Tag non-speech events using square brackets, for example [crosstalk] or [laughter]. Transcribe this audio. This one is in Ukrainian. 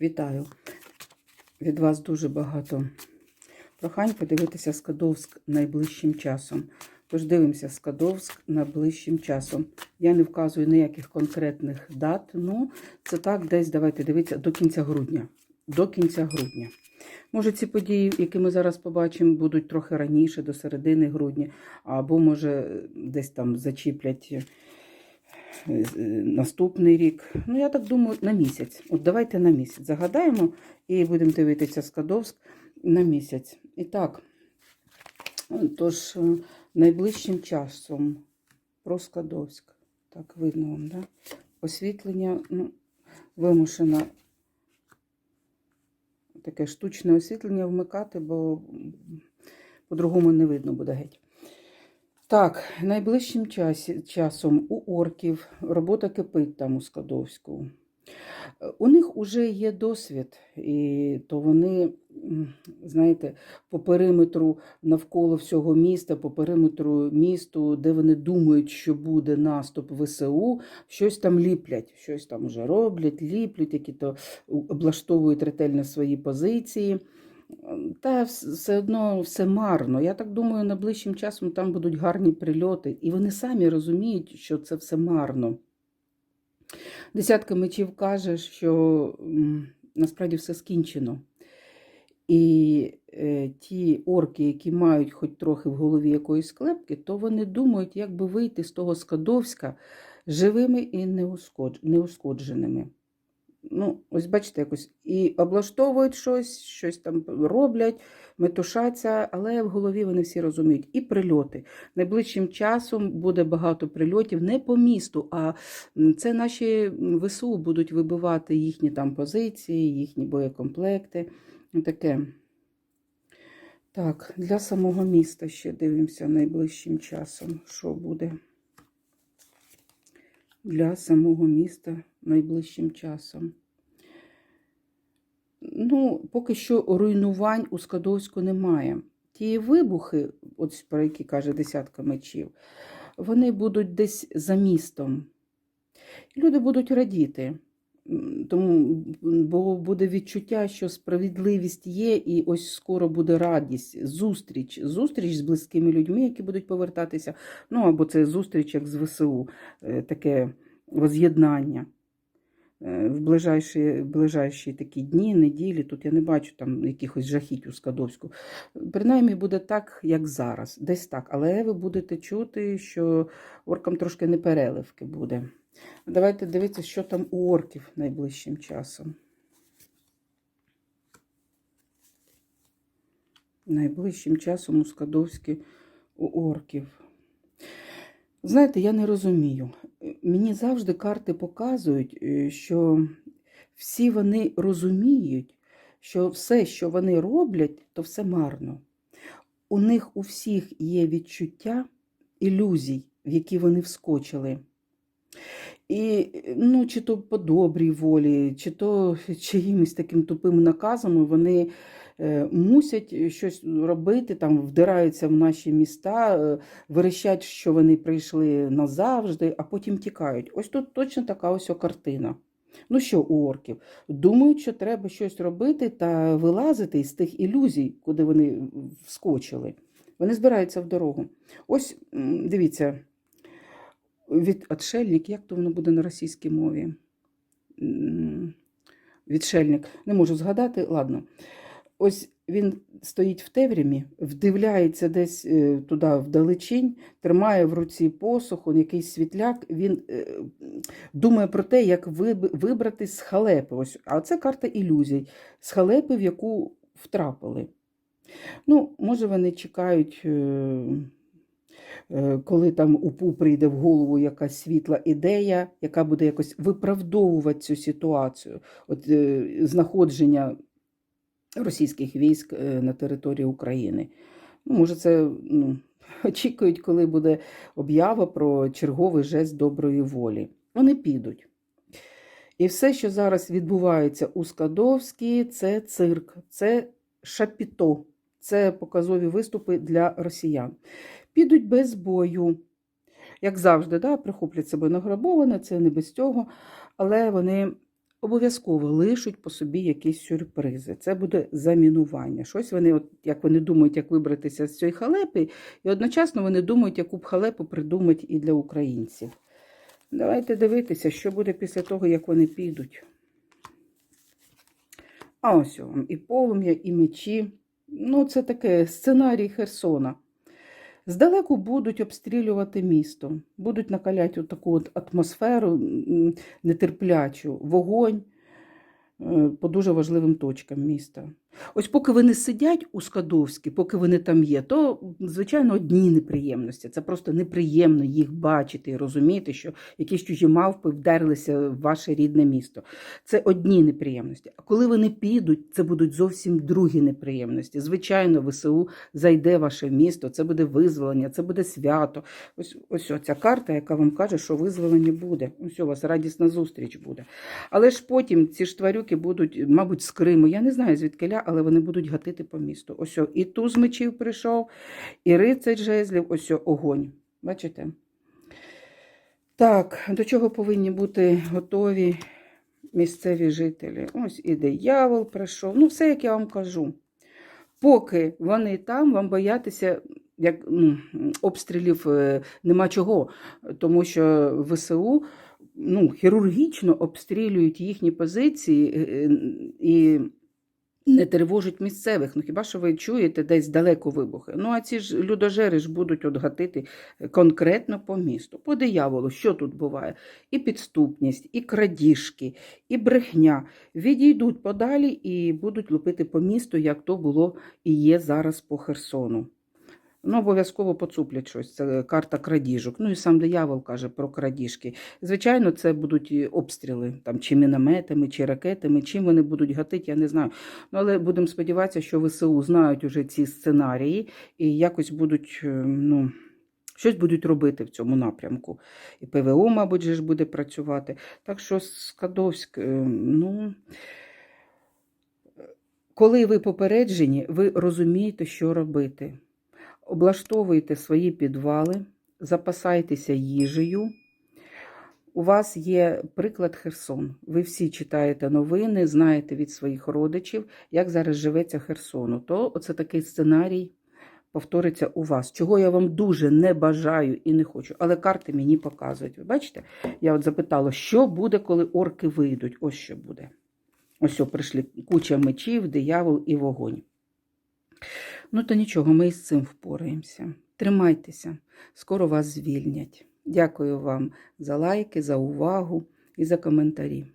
Вітаю! Від вас дуже багато прохань подивитися Скадовськ найближчим часом. Тож дивимося Скадовськ найближчим часом. Я не вказую ніяких конкретних дат. Ну, це так, десь давайте дивитися до кінця грудня. До кінця грудня. Може, ці події, які ми зараз побачимо, будуть трохи раніше, до середини грудня, або, може, десь там зачіплять наступний рік. Ну, я так думаю, на місяць. От давайте на місяць загадаємо і будемо дивитися Скадовськ на місяць. І так, тож, е, найближчим часом про Скадовськ. Так, видно вам, да? Освітлення, ну, вимушено таке штучне освітлення вмикати, бо по-другому не видно буде геть. Так, найближчим часі, часом у орків робота кипить там у Скадовську. У них вже є досвід, і то вони, знаєте, по периметру навколо всього міста, по периметру місту, де вони думають, що буде наступ ВСУ, щось там ліплять, щось там вже роблять, ліплять, які то облаштовують ретельно свої позиції. Та все одно все марно. Я так думаю, найближчим часом там будуть гарні прильоти, і вони самі розуміють, що це все марно. Десятка мечів каже, що насправді все скінчено. І е, ті орки, які мають хоч трохи в голові якоїсь клепки, то вони думають, як би вийти з того Скадовська живими і неушкодж- неушкодженими. Ну, ось бачите, якось і облаштовують щось, щось там роблять, метушаться, але в голові вони всі розуміють. І прильоти. Найближчим часом буде багато прильотів не по місту, а це наші ВСУ будуть вибивати їхні там позиції, їхні боєкомплекти. Таке. Так, для самого міста ще дивимося найближчим часом, що буде. Для самого міста найближчим часом. Ну, поки що руйнувань у Скадовську немає. Ті вибухи, от про які каже десятка мечів, вони будуть десь за містом. Люди будуть радіти, тому, бо буде відчуття, що справедливість є, і ось скоро буде радість, зустріч, зустріч з близькими людьми, які будуть повертатися. Ну або це зустріч як з ВСУ, е, таке воз'єднання. Е, В ближайші, ближайші такі дні, неділі, тут я не бачу там якихось жахіть у Скадовську. Принаймні буде так, як зараз, десь так. Але ви будете чути, що оркам трошки не переливки буде. Давайте дивитися, що там у орків найближчим часом. Найближчим часом у Скадовській у орків. Знаєте, я не розумію. Мені завжди карти показують, е, що всі вони розуміють, що все, що вони роблять, то все марно. У них у всіх є відчуття ілюзій, в які вони вскочили. І ну, чи то по добрій волі, чи то [laughs] чиїмось таким тупим наказом вони е, мусять щось робити, там вдираються в наші міста, е, верещать, що вони прийшли назавжди, а потім тікають. Ось тут точно така ось картина. Ну що у орків? Думають, що треба щось робити та вилазити із тих ілюзій, куди вони вскочили. Вони збираються в дорогу. Ось дивіться, від отшельник, як то воно буде на російській мові? Відшельник. Не можу згадати, ладно. Ось він стоїть в теврімі, вдивляється десь е, туди вдалечінь, тримає в руці посох, он якийсь світляк. Він е, думає про те, як виб- вибратись з халепи. Ось, а це карта ілюзій, з халепи, в яку втрапили. Ну, може, вони чекають, е, коли там УПУ прийде в голову якась світла ідея, яка буде якось виправдовувати цю ситуацію. От е, знаходження російських військ е, на території України. Ну, може, це ну, [laughs] очікують, коли буде об'ява про черговий жест доброї волі. Вони підуть. І все, що зараз відбувається у Скадовській, це цирк, це шапіто, це показові виступи для росіян. Підуть без бою. Як завжди, да, прихоплять себе награбоване, це не без цього, але вони обов'язково лишуть по собі якісь сюрпризи. Це буде замінування. Щось вони, от, як вони думають, як вибратися з цієї халепи, і одночасно вони думають, яку б халепу придумати і для українців. Давайте дивитися, що буде після того, як вони підуть. А ось вам і полум'я, і мечі. Ну, це таке сценарій Херсона. Здалеку будуть обстрілювати місто, будуть накаляти таку от атмосферу нетерплячу, вогонь е, по дуже важливим точкам міста. Ось поки вони сидять у Скадовській, поки вони там є, то, звичайно, одні неприємності. Це просто неприємно їх бачити і розуміти, що якісь чужі мавпи вдерлися в ваше рідне місто. Це одні неприємності. А коли вони підуть, це будуть зовсім другі неприємності. Звичайно, ВСУ зайде в ваше місто, це буде визволення, це буде свято. Ось ось ця карта, яка вам каже, що визволення буде. Ось у вас радісна зустріч буде. Але ж потім ці ж тварюки будуть, мабуть, з Криму. Я не знаю звідкиля, але вони будуть гатити по місту. Ось і туз мечів прийшов, і рицарь жезлів, ось огонь. Бачите? Так, до чого повинні бути готові місцеві жителі? Ось і диявол прийшов. Ну, все, як я вам кажу. Поки вони там, вам боятися як, ну, обстрілів е, нема чого, тому що ВСУ ну, хірургічно обстрілюють їхні позиції е, е, і не тривожить місцевих. Ну хіба що ви чуєте десь далеко вибухи? Ну а ці ж людожери ж будуть от гатити конкретно по місту, по дияволу. Що тут буває? І підступність, і крадіжки, і брехня відійдуть подалі і будуть лупити по місту, як то було і є зараз по Херсону. Ну, обов'язково поцуплять щось. Це карта крадіжок. Ну і сам диявол каже про крадіжки. Звичайно, це будуть обстріли там чи мінометами, чи ракетами. Чим вони будуть гатити, я не знаю. Ну, але будемо сподіватися, що ВСУ знають уже ці сценарії і якось будуть, е, ну. Щось будуть робити в цьому напрямку. І ПВО, мабуть, ж буде працювати. Так що Скадовськ, е, ну, коли ви попереджені, ви розумієте, що робити. Облаштовуйте свої підвали, запасайтеся їжею. У вас є приклад Херсон. Ви всі читаєте новини, знаєте від своїх родичів, як зараз живеться Херсону. То оце такий сценарій повториться у вас, чого я вам дуже не бажаю і не хочу. Але карти мені показують. Ви бачите? Я от запитала, що буде, коли орки вийдуть? Ось що буде. Ось о, прийшли куча мечів, диявол і вогонь. Ну, то нічого, ми із цим впораємося. Тримайтеся, скоро вас звільнять. Дякую вам за лайки, за увагу і за коментарі.